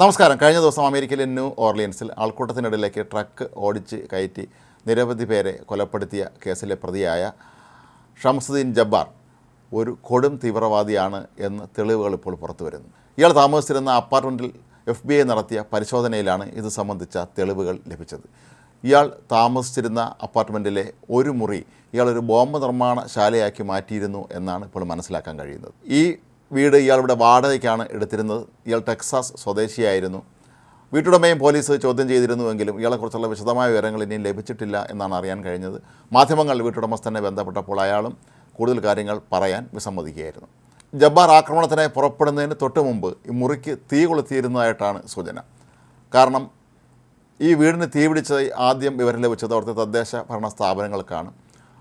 നമസ്കാരം. കഴിഞ്ഞ ദിവസം അമേരിക്കയിലെ ന്യൂ ഓർലിയൻസിൽ ആൾക്കൂട്ടത്തിനിടയിലേക്ക് ട്രക്ക് ഓടിച്ച് കയറ്റി നിരവധി പേരെ കൊലപ്പെടുത്തിയ കേസിലെ പ്രതിയായ ഷംസുദ്ദീൻ ജബ്ബാർ ഒരു കൊടും തീവ്രവാദിയാണ് എന്ന് തെളിവുകൾ ഇപ്പോൾ പുറത്തു വരുന്നു. ഇയാൾ താമസിച്ചിരുന്ന അപ്പാർട്ട്മെന്റിൽ എഫ് ബി ഐ നടത്തിയ പരിശോധനയിലാണ് ഇത് സംബന്ധിച്ച തെളിവുകൾ ലഭിച്ചത്. ഇയാൾ താമസിച്ചിരുന്ന അപ്പാർട്ട്മെന്റിലെ ഒരു മുറി ഇയാളൊരു ബോംബ് നിർമ്മാണ ശാലയാക്കി മാറ്റിയിരുന്നു എന്നാണ് ഇപ്പോൾ മനസ്സിലാക്കാൻ കഴിയുന്നത്. ഈ വീട് ഇയാൾ ഇവിടെ വാടകയ്ക്കാണ് എടുത്തിരുന്നത്. ഇയാൾ ടെക്സാസ് സ്വദേശിയായിരുന്നു. വീട്ടുടമയും പോലീസ് ചോദ്യം ചെയ്തിരുന്നുവെങ്കിലും ഇയാളെക്കുറിച്ചുള്ള വിശദമായ വിവരങ്ങൾ ഇനിയും ലഭിച്ചിട്ടില്ല എന്നാണ് അറിയാൻ കഴിഞ്ഞത്. മാധ്യമങ്ങൾ വീട്ടുടമസ്ഥനെ ബന്ധപ്പെട്ടപ്പോൾ അയാളും കൂടുതൽ കാര്യങ്ങൾ പറയാൻ വിസമ്മതിക്കുകയായിരുന്നു. ജബ്ബാർ ആക്രമണത്തിനായി പുറപ്പെടുന്നതിന് തൊട്ട് മുമ്പ് ഈ മുറിക്ക് തീ കൊളുത്തിയിരുന്നതായിട്ടാണ് സൂചന. കാരണം ഈ വീടിന് തീ പിടിച്ചതായി ആദ്യം വിവരം ലഭിച്ചത് അവിടുത്തെ തദ്ദേശ ഭരണ സ്ഥാപനങ്ങൾക്കാണ്.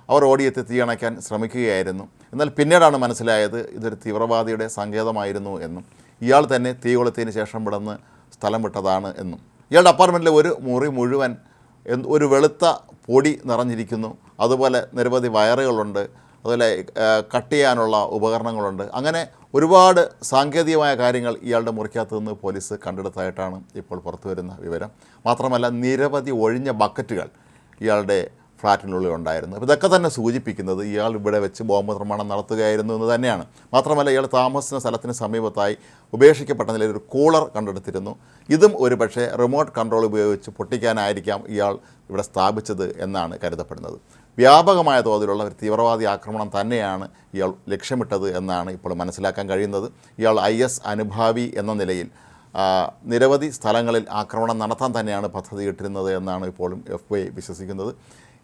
അവർ ഓടിയെത്തി തീ അണയ്ക്കാൻ ശ്രമിക്കുകയായിരുന്നു. എന്നാൽ പിന്നീടാണ് മനസ്സിലായത് ഇതൊരു തീവ്രവാദിയുടെ സങ്കേതമായിരുന്നു എന്നും ഇയാൾ തന്നെ തീ കൊളുത്തിയതിന് ശേഷം ഇവിടുന്ന് സ്ഥലം വിട്ടതാണ് എന്നും. ഇയാളുടെ അപ്പാർട്ട്മെന്റിലെ ഒരു മുറി മുഴുവൻ ഒരു വെളുത്ത പൊടി നിറഞ്ഞിരിക്കുന്നു. അതുപോലെ നിരവധി വയറുകളുണ്ട്. അതുപോലെ കട്ട് ചെയ്യാനുള്ള ഉപകരണങ്ങളുണ്ട്. അങ്ങനെ ഒരുപാട് സാങ്കേതികമായ കാര്യങ്ങൾ ഇയാളുടെ മുറിക്കകത്ത് നിന്ന് പോലീസ് കണ്ടെടുത്തായിട്ടാണ് ഇപ്പോൾ പുറത്തു വരുന്ന വിവരം. മാത്രമല്ല നിരവധി ഒഴിഞ്ഞ ബക്കറ്റുകൾ ഇയാളുടെ ഫ്ലാറ്റിനുള്ളിൽ ഉണ്ടായിരുന്നു. അപ്പോൾ ഇതൊക്കെ തന്നെ സൂചിപ്പിക്കുന്നത് ഇയാൾ ഇവിടെ വെച്ച് ബോംബ് നിർമ്മാണം നടത്തുകയായിരുന്നു എന്ന് തന്നെയാണ്. മാത്രമല്ല ഇയാൾ താമസിക്കുന്ന സ്ഥലത്തിന് സമീപത്തായി ഉപേക്ഷിക്കപ്പെട്ട നിലയിൽ ഒരു കൂളർ കണ്ടെടുത്തിരുന്നു. ഇതും ഒരു പക്ഷേ റിമോട്ട് കൺട്രോൾ ഉപയോഗിച്ച് പൊട്ടിക്കാനായിരിക്കാം ഇയാൾ ഇവിടെ സ്ഥാപിച്ചത് എന്നാണ് കരുതപ്പെടുന്നത്. വ്യാപകമായ തോതിലുള്ള ഒരു തീവ്രവാദി ആക്രമണം തന്നെയാണ് ഇയാൾ ലക്ഷ്യമിട്ടത് എന്നാണ് ഇപ്പോൾ മനസ്സിലാക്കാൻ കഴിയുന്നത്. ഇയാൾ ഐ എസ് അനുഭാവി എന്ന നിലയിൽ നിരവധി സ്ഥലങ്ങളിൽ ആക്രമണം നടത്താൻ തന്നെയാണ് പദ്ധതിയിട്ടിരുന്നത് എന്നാണ് ഇപ്പോഴും എഫ് ഐ വിശ്വസിക്കുന്നത്.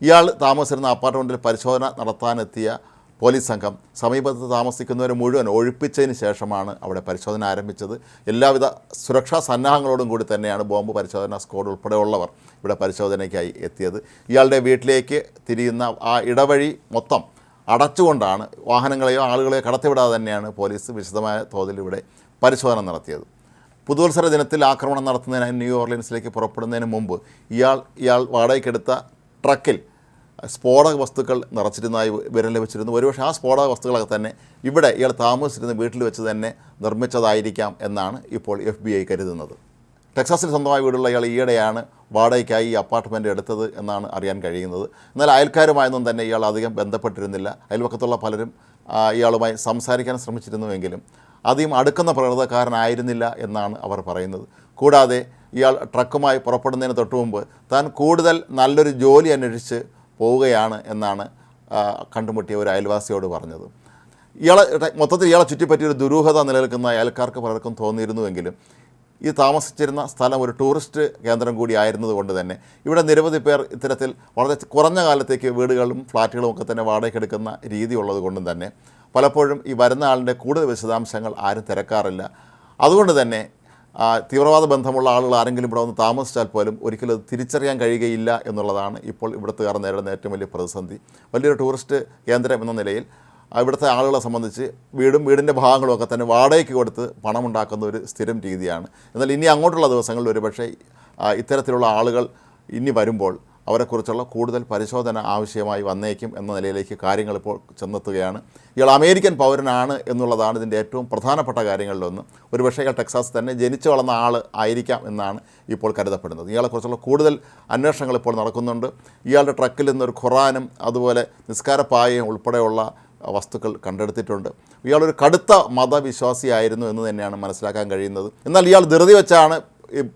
ഇയാൾ താമസിച്ചിരുന്ന അപ്പാർട്ട്മെന്റിൽ പരിശോധന നടത്താനെത്തിയ പോലീസ് സംഘം സമീപത്ത് താമസിക്കുന്നവരെ മുഴുവൻ ഒഴിപ്പിച്ചതിന് ശേഷമാണ് അവിടെ പരിശോധന ആരംഭിച്ചത്. എല്ലാവിധ സുരക്ഷാ സന്നാഹങ്ങളോടും കൂടി തന്നെയാണ് ബോംബ് പരിശോധന സ്ക്വാഡ് ഉൾപ്പെടെയുള്ളവർ ഇവിടെ പരിശോധനയ്ക്കായി എത്തിയത്. ഇയാളുടെ വീട്ടിലേക്ക് തിരിയുന്ന ആ ഇടവഴി മൊത്തം അടച്ചുകൊണ്ടാണ് വാഹനങ്ങളെയോ ആളുകളെയോ കടത്തിവിടാതെ തന്നെയാണ് പോലീസ് വിശദമായ തോതിൽ ഇവിടെ പരിശോധന നടത്തിയത്. പുതുവത്സര ദിനത്തിൽ ആക്രമണം നടത്തുന്നതിനായി ന്യൂ ഓർലിയൻസിലേക്ക് പുറപ്പെടുന്നതിന് മുമ്പ് ഇയാൾ ഇയാൾ വാടകയ്ക്കെടുത്ത ട്രക്കിൽ സ്ഫോടക വസ്തുക്കൾ നിറച്ചിരുന്നതായി വിരൽ ലഭിച്ചിരുന്നു. ഒരുപക്ഷെ ആ സ്ഫോടക വസ്തുക്കളൊക്കെ തന്നെ ഇവിടെ ഇയാൾ താമസിച്ചിരുന്ന വീട്ടിൽ വെച്ച് തന്നെ നിർമ്മിച്ചതായിരിക്കാം എന്നാണ് ഇപ്പോൾ എഫ് കരുതുന്നത്. ടെക്സാസിൽ സ്വന്തമായി വീടുള്ള ഇയാൾ ഈയിടെയാണ് വാടകയ്ക്കായി ഈ അപ്പാർട്ട്മെന്റ് എടുത്തത് എന്നാണ് അറിയാൻ കഴിയുന്നത്. എന്നാൽ അയൽക്കാരുമായൊന്നും തന്നെ ഇയാൾ അധികം ബന്ധപ്പെട്ടിരുന്നില്ല. അയൽവക്കത്തുള്ള പലരും ഇയാളുമായി സംസാരിക്കാൻ ശ്രമിച്ചിരുന്നുവെങ്കിലും അധികം അടുക്കുന്ന പ്രകൃതക്കാരനായിരുന്നില്ല എന്നാണ് അവർ പറയുന്നത്. കൂടാതെ ഇയാൾ ട്രക്കുമായി പുറപ്പെടുന്നതിന് തൊട്ട് മുമ്പ് താൻ കൂടുതൽ നല്ലൊരു ജോലി അന്വേഷിച്ച് പോവുകയാണ് എന്നാണ് കണ്ടുമുട്ടിയ ഒരു അയൽവാസിയോട് പറഞ്ഞത്. ഇയാളെ മൊത്തത്തിൽ ഇയാളെ ചുറ്റിപ്പറ്റിയൊരു ദുരൂഹത നിലനിൽക്കുന്ന അയൽക്കാർക്ക് പലർക്കും തോന്നിയിരുന്നുവെങ്കിലും ഈ താമസിച്ചിരുന്ന സ്ഥലം ഒരു ടൂറിസ്റ്റ് കേന്ദ്രം കൂടി ആയിരുന്നതുകൊണ്ട് തന്നെ ഇവിടെ നിരവധി പേർ ഇത്തരത്തിൽ വളരെ കുറഞ്ഞ കാലത്തേക്ക് വീടുകളും ഫ്ലാറ്റുകളും ഒക്കെ തന്നെ വാടകയ്ക്കെടുക്കുന്ന രീതി ഉള്ളത് കൊണ്ടും തന്നെ പലപ്പോഴും ഈ വരുന്ന ആളിന്റെ കൂടുതൽ വിശദാംശങ്ങൾ ആരും തിരക്കാറില്ല. അതുകൊണ്ട് തന്നെ തീവ്രവാദ ബന്ധമുള്ള ആളുകൾ ആരെങ്കിലും ഇവിടെ വന്ന് താമസിച്ചാൽ പോലും ഒരിക്കലും അത് തിരിച്ചറിയാൻ കഴിയുകയില്ല എന്നുള്ളതാണ് ഇപ്പോൾ ഇവിടുത്തുകാർ നേരിടുന്ന ഏറ്റവും വലിയ പ്രതിസന്ധി. വലിയൊരു ടൂറിസ്റ്റ് കേന്ദ്രം എന്ന നിലയിൽ ഇവിടുത്തെ ആളുകളെ സംബന്ധിച്ച് വീടും വീടിന്റെ ഭാഗങ്ങളുമൊക്കെ തന്നെ വാടകയ്ക്ക് കൊടുത്ത് പണമുണ്ടാക്കുന്ന ഒരു സ്ഥിരം രീതിയാണ്. എന്നാൽ ഇനി അങ്ങോട്ടുള്ള ദിവസങ്ങളിൽ ഒരുപക്ഷെ ഇത്തരത്തിലുള്ള ആളുകൾ ഇനി വരുമ്പോൾ അവരെക്കുറിച്ചുള്ള കൂടുതൽ പരിശോധന ആവശ്യമായി വന്നേക്കും എന്ന നിലയിലേക്ക് കാര്യങ്ങൾ ഇപ്പോൾ ചെന്നെത്തുകയാണ്. ഇയാൾ അമേരിക്കൻ പൗരനാണ് എന്നുള്ളതാണ് ഇതിന്റെ ഏറ്റവും പ്രധാനപ്പെട്ട കാര്യങ്ങളിലൊന്ന്. ഒരുപക്ഷെ ഇയാൾ ടെക്സാസ് തന്നെ ജനിച്ചു വളർന്ന ആൾ ആയിരിക്കാം എന്നാണ് ഇപ്പോൾ കരുതപ്പെടുന്നത്. ഇയാളെക്കുറിച്ചുള്ള കൂടുതൽ അന്വേഷണങ്ങൾ ഇപ്പോൾ നടക്കുന്നുണ്ട്. ഇയാളുടെ ട്രക്കിൽ നിന്നൊരു ഖുറാനും അതുപോലെ നിസ്കാരപ്പായയും ഉൾപ്പെടെയുള്ള വസ്തുക്കൾ കണ്ടെടുത്തിട്ടുണ്ട്. ഇയാളൊരു കടുത്ത മതവിശ്വാസിയായിരുന്നു എന്ന് തന്നെയാണ് മനസ്സിലാക്കാൻ കഴിയുന്നത്. എന്നാൽ ഇയാൾ ധൃതി വെച്ചാണ്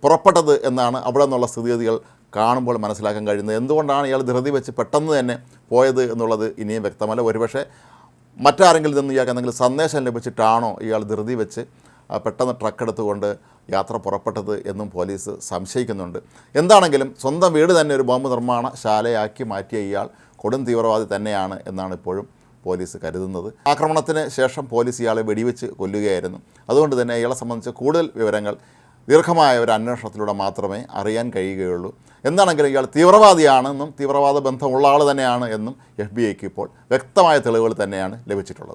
പുറപ്പെട്ടത് എന്നാണ് അവിടെ നിന്നുള്ള സ്ഥിതിഗതികൾ കാണുമ്പോൾ മനസ്സിലാക്കാൻ കഴിയുന്നത്. എന്തുകൊണ്ടാണ് ഇയാൾ ധൃതി വെച്ച് പെട്ടെന്ന് തന്നെ പോയത് എന്നുള്ളത് ഇനിയും വ്യക്തമല്ല. ഒരുപക്ഷെ മറ്റാരെങ്കിലും നിന്ന് ഇയാൾക്ക് എന്തെങ്കിലും സന്ദേശം ലഭിച്ചിട്ടാണോ ഇയാൾ ധൃതി വെച്ച് പെട്ടെന്ന് ട്രക്ക് എടുത്തുകൊണ്ട് യാത്ര പുറപ്പെട്ടത് എന്നും പോലീസ് സംശയിക്കുന്നുണ്ട്. എന്താണെങ്കിലും സ്വന്തം വീട് തന്നെ ഒരു ബോംബ് നിർമ്മാണ ശാലയാക്കി മാറ്റിയ ഇയാൾ കൊടും തീവ്രവാദി തന്നെയാണ് എന്നാണ് ഇപ്പോഴും പോലീസ് കരുതുന്നത്. ആക്രമണത്തിന് ശേഷം പോലീസ് ഇയാളെ വെടിവെച്ച് കൊല്ലുകയായിരുന്നു. അതുകൊണ്ട് തന്നെ ഇയാളെ സംബന്ധിച്ച് കൂടുതൽ വിവരങ്ങൾ ദീർഘമായ ഒരു അന്വേഷണത്തിലൂടെ മാത്രമേ അറിയാൻ കഴിയുകയുള്ളൂ. എന്താണെങ്കിലും ഇയാൾ തീവ്രവാദിയാണെന്നും തീവ്രവാദ ബന്ധമുള്ള ആൾ തന്നെയാണ് എന്നും എഫ് ബി ഐക്ക് ഇപ്പോൾ വ്യക്തമായ തെളിവുകൾ തന്നെയാണ് ലഭിച്ചിട്ടുള്ളത്.